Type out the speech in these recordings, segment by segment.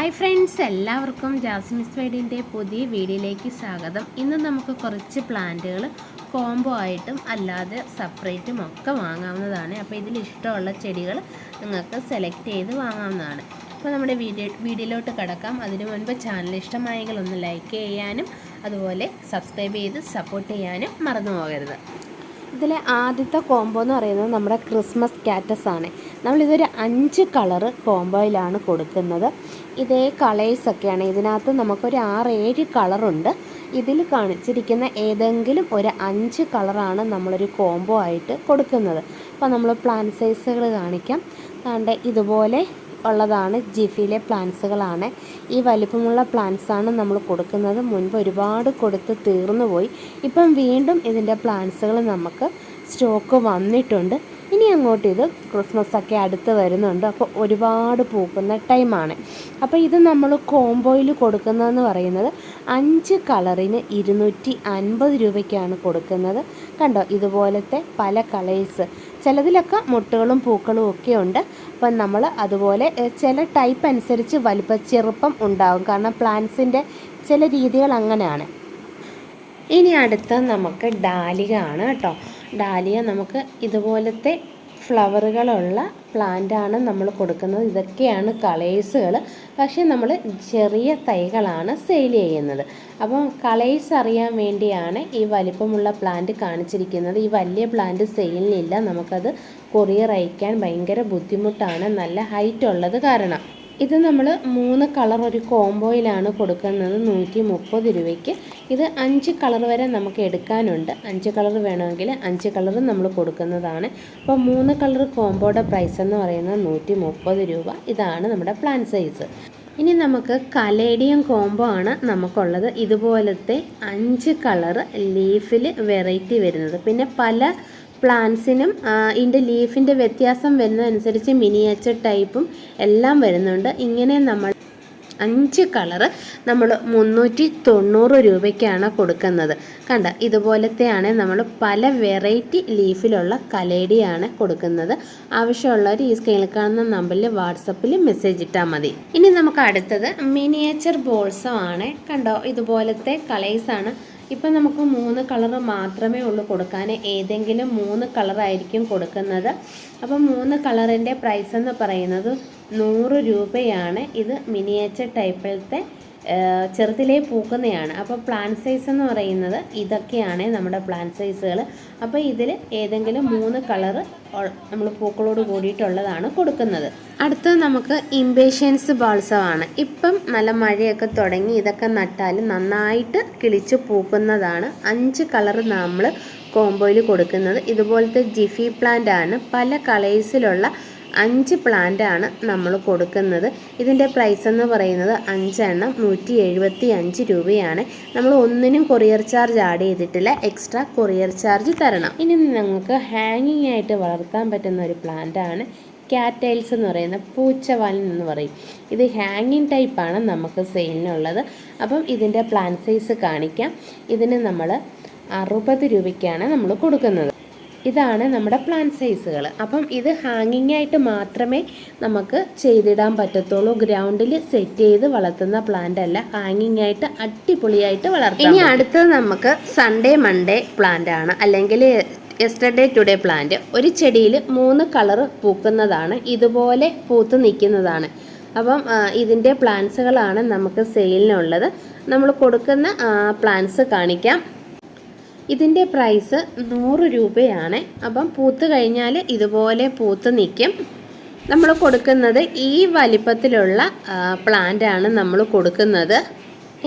Hi friends എല്ലാവർക്കും ജാസ്മിസ് വൈഡിന്റെ പുതിയ വീഡിയോയിലേക്ക് സ്വാഗതം. ഇന്ന് നമുക്ക് കുറച്ച് പ്ലാന്റുകൾ കോംബോ ആയിട്ടും അല്ലാതെ സെപ്പറേറ്റും ഒക്കെ വാങ്ങാവുന്നതാണ്. അപ്പോൾ ഇതിൽ ഇഷ്ടമുള്ള ചെടികൾ നിങ്ങൾക്ക് സെലക്ട് ചെയ്ത് വാങ്ങാവുന്നതാണ്. അപ്പോൾ നമ്മുടെ വീഡിയോ വീഡിയോയിലോട്ട് കിടക്കാം. അതിനു മുൻപ് ചാനൽ ഇഷ്ടമായെങ്കിൽ ഒന്ന് ലൈക്ക് ചെയ്യാനും അതുപോലെ സബ്സ്ക്രൈബ് ചെയ്ത് സപ്പോർട്ട് ചെയ്യാനും മറന്നു പോകരുത്. ഇതിലെ ആദ്യത്തെ കോംബോ എന്ന് പറയുന്നത് നമ്മുടെ ക്രിസ്മസ് കാറ്റസ് ആണ്. നമ്മളിതൊരു അഞ്ച് കളറ് കോംബോയിലാണ് കൊടുക്കുന്നത്. ഇതേ കളേഴ്സൊക്കെയാണ് ഇതിനകത്ത് നമുക്കൊരു ആറ് ഏഴ് കളറുണ്ട് ഇതിൽ കാണിച്ചിരിക്കുന്ന ഏതെങ്കിലും ഒരു അഞ്ച് കളറാണ് നമ്മളൊരു കോംബോ ആയിട്ട് കൊടുക്കുന്നത്. അപ്പോൾ നമ്മൾ പ്ലാൻ സൈസുകൾ കാണിക്കാം. അതുകൊണ്ട് ഇതുപോലെ ഉള്ളതാണ് ജിഫിയിലെ പ്ലാന്റ്സുകളാണ് ഈ വലിപ്പമുള്ള പ്ലാന്റ്സാണ് നമ്മൾ കൊടുക്കുന്നത്. മുൻപ് ഒരുപാട് കൊടുത്ത് തീർന്നു പോയി. ഇപ്പം വീണ്ടും ഇതിന്റെ പ്ലാന്റ്സുകൾ നമുക്ക് സ്റ്റോക്ക് വന്നിട്ടുണ്ട്. ഇനി അങ്ങോട്ട് ഇത് ക്രിസ്മസ് ഒക്കെ അടുത്ത് വരുന്നുണ്ട്. അപ്പോൾ ഒരുപാട് പൂക്കുന്ന ടൈമാണ് അപ്പോൾ ഇത് നമ്മൾ കോംബോയിൽ കൊടുക്കുന്നതെന്ന് പറയുന്നത് അഞ്ച് കളറിന് ഇരുന്നൂറ്റി അൻപത് രൂപയ്ക്കാണ് കൊടുക്കുന്നത്. കണ്ടോ ഇതുപോലത്തെ പല കളേഴ്സ് ചിലതിലൊക്കെ മുട്ടുകളും പൂക്കളും ഒക്കെ ഉണ്ട്. അപ്പം നമ്മൾ അതുപോലെ ചില ടൈപ്പ് അനുസരിച്ച് വലിപ്പ ചെറുപ്പം ഉണ്ടാകും കാരണം പ്ലാന്റ്സിന്റെ ചില രീതികൾ അങ്ങനെയാണ്. ഇനി അടുത്ത നമുക്ക് ഡാലിക ആണ് കേട്ടോ. ഡാലിയ നമുക്ക് ഇതുപോലത്തെ ഫ്ലവറുകളുള്ള പ്ലാന്റാണ് നമ്മൾ കൊടുക്കുന്നത്. ഇതൊക്കെയാണ് കളേഴ്സുകൾ പക്ഷേ നമ്മൾ ചെറിയ തൈകളാണ് സെയിൽ ചെയ്യുന്നത്. അപ്പം കളേഴ്സ് അറിയാൻ വേണ്ടിയാണ് ഈ വലിപ്പമുള്ള പ്ലാന്റ് കാണിച്ചിരിക്കുന്നത്. ഈ വലിയ പ്ലാന്റ് സെയിലിനില്ല. നമുക്കത് കൊറിയർ അയക്കാൻ ഭയങ്കര ബുദ്ധിമുട്ടാണ്. നല്ല ഹൈറ്റ് ഉള്ളത് കാരണം. ഇത് നമ്മൾ മൂന്ന് കളർ ഒരു കോംബോയിലാണ് കൊടുക്കുന്നത് നൂറ്റി മുപ്പത് രൂപയ്ക്ക്. ഇത് അഞ്ച് കളർ വരെ നമുക്ക് എടുക്കാനുണ്ട്. അഞ്ച് കളർ വേണമെങ്കിൽ അഞ്ച് കളർ നമ്മൾ കൊടുക്കുന്നതാണ്. അപ്പോൾ മൂന്ന് കളർ കോംബോയുടെ പ്രൈസ് എന്ന് പറയുന്നത് നൂറ്റി മുപ്പത് രൂപ. ഇതാണ് നമ്മുടെ പ്ലാൻ സൈസ് ഇനി നമുക്ക് കലേഡിയം കോംബോ ആണ് നമുക്കുള്ളത്. ഇതുപോലത്തെ അഞ്ച് കളർ ലീഫിൽ വെറൈറ്റി വരുന്നത്. പിന്നെ പല പ്ലാന്റ്സിനും ഇതിന്റെ ലീഫിന്റെ വ്യത്യാസം വരുന്നതനുസരിച്ച് മിനിയേച്ചർ ടൈപ്പും എല്ലാം വരുന്നുണ്ട്. ഇങ്ങനെ നമ്മൾ അഞ്ച് കളറ് നമ്മൾ മുന്നൂറ്റി തൊണ്ണൂറ് രൂപയ്ക്കാണ് കൊടുക്കുന്നത്. കണ്ട ഇതുപോലത്തെയാണ് നമ്മൾ പല വെറൈറ്റി ലീഫിലുള്ള കലേഡിയാണ് കൊടുക്കുന്നത്. ആവശ്യമുള്ളവർ ഈ സ്കെയിൽ കാണുന്ന നമ്പറിൽ വാട്സപ്പിൽ മെസ്സേജ് ഇട്ടാൽ മതി. ഇനി നമുക്ക് അടുത്തത് മിനിയേച്ചർ ബോൾസം ആണ്. കണ്ടോ ഇതുപോലത്തെ കളേഴ്സാണ് ഇപ്പം നമുക്ക് മൂന്ന് കളർ മാത്രമേ ഉള്ളൂ കൊടുക്കാൻ ഏതെങ്കിലും മൂന്ന് കളറായിരിക്കും കൊടുക്കുന്നത്. അപ്പം മൂന്ന് കളറിന്റെ പ്രൈസ് എന്ന് പറയുന്നത് നൂറ് രൂപയാണ്. ഇത് മിനിയേച്ചർ ടൈപ്പിലത്തെ ചെറുതിലേ പൂക്കുന്നതാണ് അപ്പോൾ പ്ലാൻ സൈസ് എന്ന് പറയുന്നത് ഇതൊക്കെയാണ് നമ്മുടെ പ്ലാൻ സൈസുകൾ അപ്പോൾ ഇതിൽ ഏതെങ്കിലും മൂന്ന് കളറ് നമ്മൾ പൂക്കളോട് കൂടിയിട്ടുള്ളതാണ് കൊടുക്കുന്നത്. അടുത്തത് നമുക്ക് ഇമ്പേഷ്യൻസ് ബോൾസമാണ് ഇപ്പം നല്ല മഴയൊക്കെ തുടങ്ങി ഇതൊക്കെ നട്ടാൽ നന്നായിട്ട് കിളിച്ച് പൂക്കുന്നതാണ്. അഞ്ച് കളറ് നമ്മൾ കോംബോയിൽ കൊടുക്കുന്നത്. ഇതുപോലത്തെ ജിഫി പ്ലാന്റ് ആണ്. പല കളേഴ്സിലുള്ള അഞ്ച് ആണ് നമ്മൾ കൊടുക്കുന്നത്. ഇതിന്റെ പ്രൈസ് എന്ന് പറയുന്നത് അഞ്ചെണ്ണം നൂറ്റി എഴുപത്തി അഞ്ച് രൂപയാണ്. നമ്മൾ ഒന്നിനും കൊറിയർ ചാർജ് ആഡ് ചെയ്തിട്ടില്ല. എക്സ്ട്രാ കൊറിയർ ചാർജ് തരണം. ഇനി നിങ്ങൾക്ക് ഹാങ്ങിങ് ആയിട്ട് വളർത്താൻ പറ്റുന്ന ഒരു പ്ലാന്റ് ആണ് കാറ്റൈൽസ് എന്ന് പറയുന്ന പൂച്ചവാലൻ എന്ന് പറയും. ഇത് ഹാങ്ങിങ് ടൈപ്പാണ് നമുക്ക് സെയിലിനുള്ളത് അപ്പം ഇതിന്റെ പ്ലാൻ സൈസ് കാണിക്കാം. ഇതിന് നമ്മൾ അറുപത് രൂപയ്ക്കാണ് നമ്മൾ കൊടുക്കുന്നത്. ഇതാണ് നമ്മുടെ പ്ലാൻ സൈസുകൾ അപ്പം ഇത് ഹാങ്ങിങ് ആയിട്ട് മാത്രമേ നമുക്ക് ചെയ്തിടാൻ പറ്റത്തുള്ളൂ. ഗ്രൗണ്ടിൽ സെറ്റ് ചെയ്ത് വളർത്തുന്ന പ്ലാന്റ് അല്ല. ഹാങ്ങിങ് ആയിട്ട് അടിപൊളിയായിട്ട് വളർത്താം ഇനി അടുത്തത് നമുക്ക് സൺഡേ മൺഡേ പ്ലാന്റ് ആണ്. അല്ലെങ്കിൽ യെസ്റ്റർഡേ ടുഡേ പ്ലാന്റ് ഒരു ചെടിയിൽ മൂന്ന് കളർ പൂക്കുന്നതാണ്. ഇതുപോലെ പൂത്ത് നിൽക്കുന്നതാണ്. അപ്പം ഇതിന്റെ പ്ലാന്റ്സുകളാണ് നമുക്ക് സെയിലിനുള്ളത് നമ്മൾ കൊടുക്കുന്ന പ്ലാന്റ്സ് കാണിക്കാം. ഇതിന്റെ പ്രൈസ് നൂറ് രൂപയാണ്. അപ്പം പൂത്ത് കഴിഞ്ഞാൽ ഇതുപോലെ പൂത്ത് നിൽക്കും. നമ്മൾ കൊടുക്കുന്നത് ഈ വലിപ്പത്തിലുള്ള പ്ലാന്റ് ആണ് നമ്മൾ കൊടുക്കുന്നത്.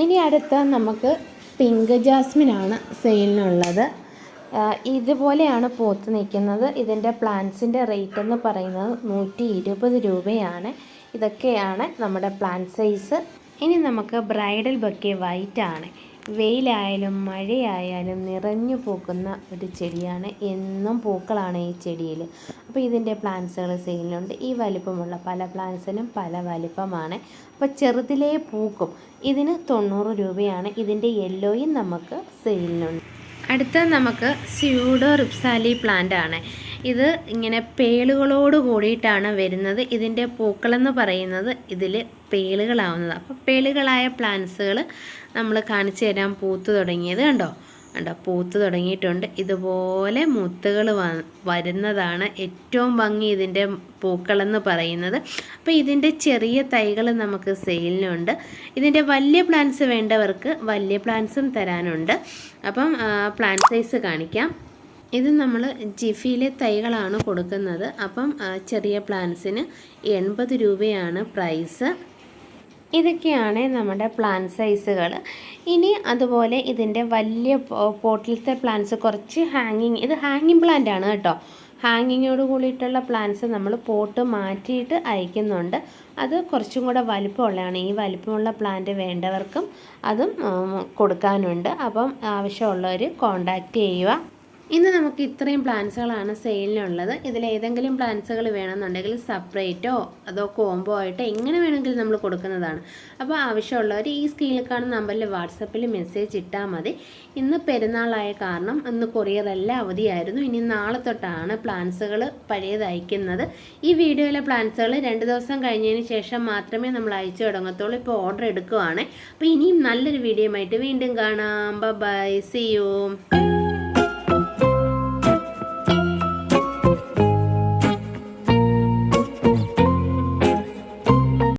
ഇനി അടുത്ത നമുക്ക് പിങ്ക് ജാസ്മിനാണ് സെയിലിനുള്ളത്. ഇതുപോലെയാണ് പൂത്ത് നിൽക്കുന്നത്. ഇതിന്റെ പ്ലാന്റ്സിന്റെ റേറ്റ് എന്ന് പറയുന്നത് നൂറ്റി ഇരുപത് രൂപയാണ്. ഇതൊക്കെയാണ് നമ്മുടെ പ്ലാന്റ് സൈസ്. ഇനി നമുക്ക് ബ്രൈഡൽ ബൊക്കെ വൈറ്റ് ആണ് വെയിലായാലും മഴയായാലും നിറഞ്ഞു പൂക്കുന്ന ഒരു ചെടിയാണ്. എന്നും പൂക്കളാണ് ഈ ചെടിയിൽ. അപ്പോൾ ഇതിന്റെ പ്ലാന്റ്സുകൾ സെയിലുണ്ട് ഈ വലിപ്പമുള്ള പല പ്ലാന്റ്സിനും പല വലിപ്പമാണ്. അപ്പോൾ ചെറുതിലേ പൂക്കും. ഇതിന് തൊണ്ണൂറ് രൂപയാണ് ഇതിന്റെ യെല്ലോയും നമുക്ക് സെയിലിനുണ്ട്. അടുത്ത നമുക്ക് സ്യൂഡോ റിപ്സാലി പ്ലാന്റ് ആണ് ഇത് ഇങ്ങനെ പേളുകളോട് കൂടിയിട്ടാണ് വരുന്നത്. ഇതിന്റെ പൂക്കളെന്ന് പറയുന്നത് ഇതിൽ പേളുകളാവുന്നത്. അപ്പോൾ പേളുകളായ പ്ലാന്റ്സുകൾ നമ്മൾ കാണിച്ചു തരാൻ പൂത്ത് തുടങ്ങിയത് കണ്ടോ? കണ്ടോ? പൂത്ത് തുടങ്ങിയിട്ടുണ്ട്. ഇതുപോലെ മുത്തുകൾ വരുന്നതാണ് ഏറ്റവും ഭംഗി ഇതിന്റെ പൂക്കളെന്ന് പറയുന്നത്. അപ്പോൾ ഇതിന്റെ ചെറിയ തൈകൾ നമുക്ക് സെയിലിനുണ്ട്. ഇതിന്റെ വലിയ പ്ലാന്റ്സ് വേണ്ടവർക്ക് വലിയ പ്ലാന്റ്സും തരാനുണ്ട്. അപ്പം പ്ലാന്റ് സൈസ് കാണിക്കാം. ഇത് നമ്മൾ ജിഫിയിലെ തൈകളാണ് കൊടുക്കുന്നത്. അപ്പം ചെറിയ പ്ലാന്റ്സിന് എൺപത് രൂപയാണ് പ്രൈസ്. ഇതൊക്കെയാണ് നമ്മുടെ പ്ലാന്റ് സൈസുകൾ ഇനി അതുപോലെ ഇതിന്റെ വലിയ പോട്ടിലത്തെ പ്ലാന്റ്സ് കുറച്ച് ഹാങ്ങിങ് ഇത് ഹാങ്ങിങ് പ്ലാന്റ് ആണ് കേട്ടോ. ഹാങ്ങിങ്ങോട് കൂടിയിട്ടുള്ള പ്ലാന്റ്സ് നമ്മൾ പോട്ട് മാറ്റിയിട്ട് അയക്കുന്നുണ്ട്. അത് കുറച്ചും കൂടെ വലിപ്പമുള്ളതാണ്. ഈ വലിപ്പമുള്ള പ്ലാന്റ് വേണ്ടവർക്കും അതും കൊടുക്കാനുണ്ട്. അപ്പം ആവശ്യമുള്ളവർ കോണ്ടാക്റ്റ് ചെയ്യുക. ഇന്ന് നമുക്ക് ഇത്രയും പ്ലാൻസുകളാണ് സെയിലിനുള്ളത്. ഇതിൽ ഏതെങ്കിലും പ്ലാൻസുകൾ വേണമെന്നുണ്ടെങ്കിൽ സെപ്പറേറ്റോ അതോ കോംബോ ആയിട്ടോ എങ്ങനെ വേണമെങ്കിലും നമ്മൾ കൊടുക്കുന്നതാണ്. അപ്പോൾ ആവശ്യമുള്ളവർ ഈ സ്ക്രീനിൽ കാണുന്ന നമ്പറിൽ വാട്സപ്പിൽ മെസ്സേജ് ഇട്ടാൽ മതി. ഇന്ന് പെരുന്നാളായ കാരണം ഇന്ന് കൊറിയർ അവധിയായിരുന്നു. ഇനി നാളെ തൊട്ടാണ് പ്ലാൻസുകൾ പഴയത് അയക്കുന്നത്. ഈ വീഡിയോയിലെ പ്ലാൻസുകൾ രണ്ട് ദിവസം കഴിഞ്ഞതിന് ശേഷം മാത്രമേ നമ്മൾ അയച്ചു തുടങ്ങത്തുള്ളൂ. ഇപ്പോൾ ഓർഡർ എടുക്കുവാണ്. അപ്പോൾ ഇനിയും നല്ലൊരു വീഡിയോ ആയിട്ട് വീണ്ടും കാണാം. By C U